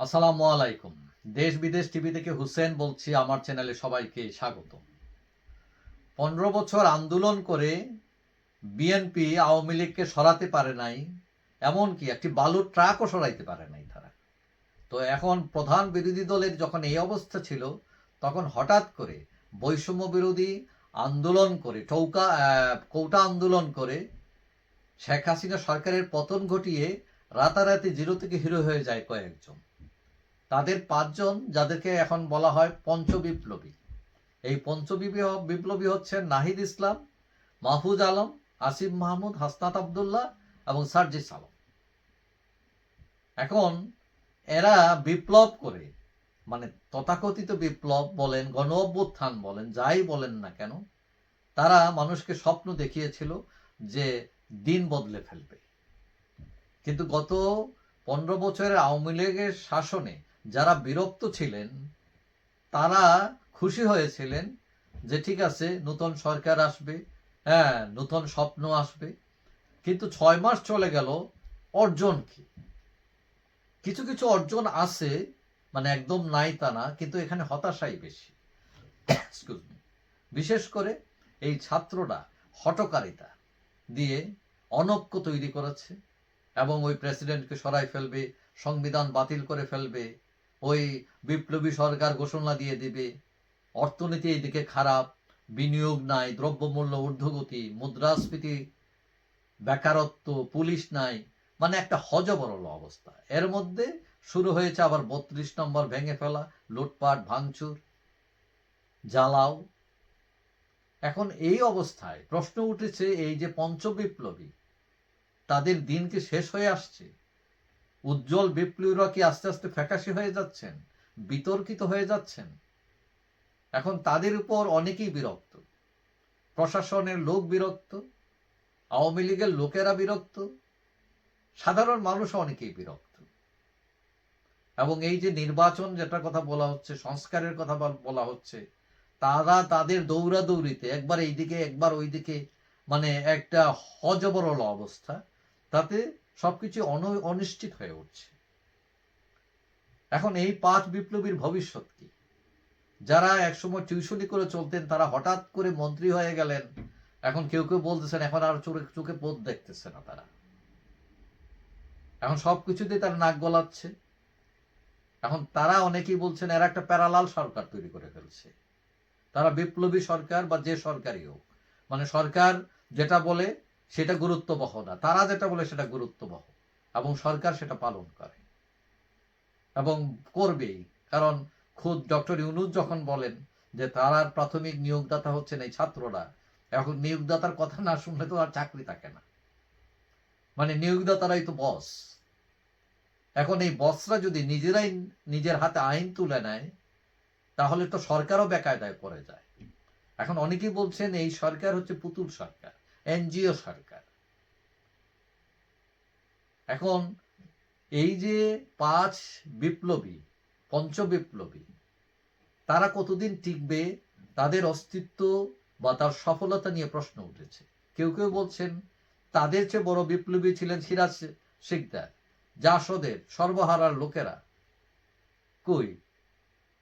আসসালামু আলাইকুম। দেশ বিদেশ টিভি থেকে হুসেন বলছি আমার চ্যানেলে সবাইকে স্বাগত। পনেরো বছর আন্দোলন করে বিএনপি আওয়ামী লীগকে সরাতে পারে নাই এমনকি একটি বালুর ট্রাকও সরাইতে পারে নাই তারা। তো এখন প্রধান বিরোধী দলের যখন এই অবস্থা ছিল তখন হঠাৎ করে বৈষম্য বিরোধী আন্দোলন করে আহ, কৌটা আন্দোলন করে শেখ হাসিনা সরকারের পতন ঘটিয়ে রাতারাতি জিরো থেকে হিরো হয়ে যায় কয়েকজন। তাদের পাঁচজন, যাদেরকে এখন বলা হয় পঞ্চ বিপ্লবী এই পঞ্চ বিপ্লবী- হচ্ছেন নাহিদ ইসলাম, মাহফুজ আলম, আসিফ মাহমুদ, হাসনাত আবদুল্লাহ এবং সার্জিস আলম। এখন এরা বিপ্লব করে মানে তথাকথিত বিপ্লব বলেন গণ অভ্যুত্থান বলেন, যাই বলেন না কেন, তারা মানুষকে স্বপ্ন দেখিয়েছিল যে দিন বদলে ফেলবে। কিন্তু গত পনেরো বছরের আওয়ামী লীগের শাসনে যারা বিরক্ত ছিলেন, তারা খুশি হয়েছিলেন যে ঠিক আছে, নতুন সরকার আসবে হ্যাঁ নতুন স্বপ্ন আসবে। কিন্তু ছয় মাস চলে গেল, অর্জন কি? কিছু কিছু অর্জন আছে মানে একদম নাই তা না, কিন্তু এখানে হতাশাই বেশি। বিশেষ করে এই ছাত্ররা হটকারিতা দিয়ে অনক্য তৈরি করেছে এবং ওই প্রেসিডেন্টকে সরাই ফেলবে, সংবিধান বাতিল করে ফেলবে ওই বিপ্লবী সরকার ঘোষণা দিয়ে দিবে, অর্থনীতি এইদিকে খারাপ, বিনিয়োগ নাই, দ্রব্যমূল্য ঊর্ধ্বগতি, মুদ্রাস্ফীতি, বেকারত্ব, পুলিশ নাই মানে একটা হজবরল অবস্থা। এর মধ্যে শুরু হয়েছে আবার বত্রিশ নম্বর ভেঙে ফেলা, লুটপাট, ভাঙচুর, জ্বালাও। এখন এই অবস্থায় প্রশ্ন উঠেছে এই যে পঞ্চবিপ্লবী, তাদের দিন কি শেষ হয়ে আসছে? উজ্জ্বল বিপ্লবীরা কি আস্তে আস্তে ফ্যাকাশে হয়ে যাচ্ছেন? বিতর্কিত হয়ে যাচ্ছেন? এখন তাদের উপর অনেকেই বিরক্ত। প্রশাসনের লোক বিরক্ত, আওয়ামী লীগের লোকেরা বিরক্ত, সাধারণ মানুষ অনেকেই বিরক্ত। এবং এই যে নির্বাচন যেটা কথা বলা হচ্ছে, সংস্কারের কথা বলা হচ্ছে, তারা তাদের দৌড়াদৌড়িতে একবার এইদিকে, একবার ওইদিকে মানে একটা হজবরল অবস্থা, তাতে সবকিছু অনিশ্চিত হয়ে উঠছে। এখন এই পাঁচ বিপ্লবীর ভবিষ্যৎ কি? যারা একসময় টিউশনি করে চলতেন, তারা হঠাৎ করে মন্ত্রী হয়ে গেলেন। এখন কেউ কেউ বলতেছেন, এখন আর চোখে চোখে পথ দেখতেছে না তারা। এখন সবকিছুতেই তারা নাক গলাচ্ছে। এখন তারা অনেকেই বলছেন, এরা একটা প্যারালাল সরকার তৈরি করে ফেলছে। তারা বিপ্লবী সরকার বা যে সরকারই হোক। মানে সরকার যেটা বলে সেটা গুরুত্ববহ না। তারা যেটা বলে সেটা গুরুত্ববহ। এবং সরকার সেটা পালন করে। এবং করবেই। কারণ খুদ ডক্টর ইউনুস যখন বলেন যে তারার প্রাথমিক নিয়োগদাতা হচ্ছেন এই ছাত্ররা, এখন নিয়োগদাতার কথা না শুনলে তো আর চাকরি থাকে না। মানে নিয়োগদাতারাই তো বস। এখন এই বসরা যদি নিজেরাই নিজের হাতে আইন তুলে নেয়, তাহলে তো সরকারও বেকায়দায় পড়ে যায়। এখন অনেকেই বলছেন এই সরকার হচ্ছে পুতুল সরকার। এনজিও সরকার। এখন এই যে পাঁচ বিপ্লবী পঞ্চ বিপ্লবী তারা কতদিন টিকবে, তাদের অস্তিত্ব বা তার সফলতা নিয়ে প্রশ্ন উঠেছে। কেউ কেউ বলছেন, তাদের চেয়ে বড় বিপ্লবী ছিলেন সিরাজ শিকদার, জাসদের, সর্বহারার লোকেরা। কই?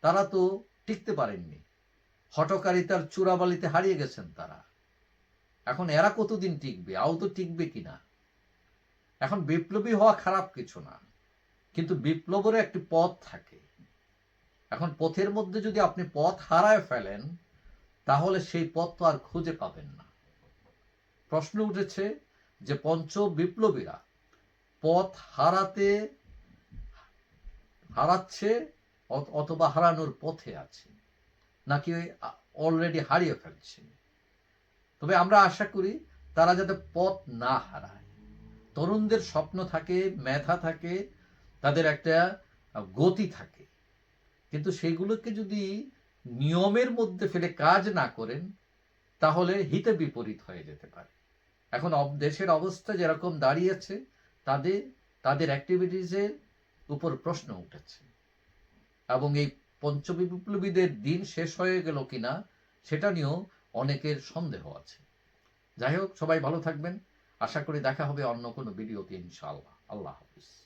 তারা তো টিকতে পারেননি। হটকারিতার চূড়াবালিতে হারিয়ে গেছেন তারা। এখন এরা কতদিন টিকবে? আও তো টিকবে কিনা? এখন বিপ্লবী হওয়া খারাপ কিছু না। কিন্তু বিপ্লবেরও একটি পথ থাকে। এখন পথের মধ্যে যদি আপনি পথ হারায় ফেলেন, তাহলে সেই পথ তো আর খুঁজে পাবেন না। প্রশ্ন উঠেছে যে পঞ্চ বিপ্লবীরা পথ হারাতে, হারাচ্ছে অথবা হারানোর পথে আছে, নাকি অলরেডি হারিয়ে ফেলছে? তবে আমরা আশা করি তারা যাতে পথ না হারায়। তরুণদের স্বপ্ন থাকে, মেধা থাকে, তাদের একটা গতি থাকে। কিন্তু সেগুলোকে যদি নিয়মের মধ্যে ফেলে কাজ না করেন, তাহলে হিতে বিপরীত হয়ে যেতে পারে। এখন দেশের অবস্থা যেরকম দাঁড়িয়েছে তাদের তাদের অ্যাক্টিভিটিসের উপর প্রশ্ন উঠেছে। এবং এই পঞ্চবিপ্লবীদের দিন শেষ হয়ে গেল কিনা, সেটা নিয়েও অনেকের সন্দেহ আছে। যাই হোক, সবাই ভালো থাকবেন। আশা করি দেখা হবে অন্য কোনো ভিডিওতে ইনশাআল্লাহ। আল্লাহ হাফিজ।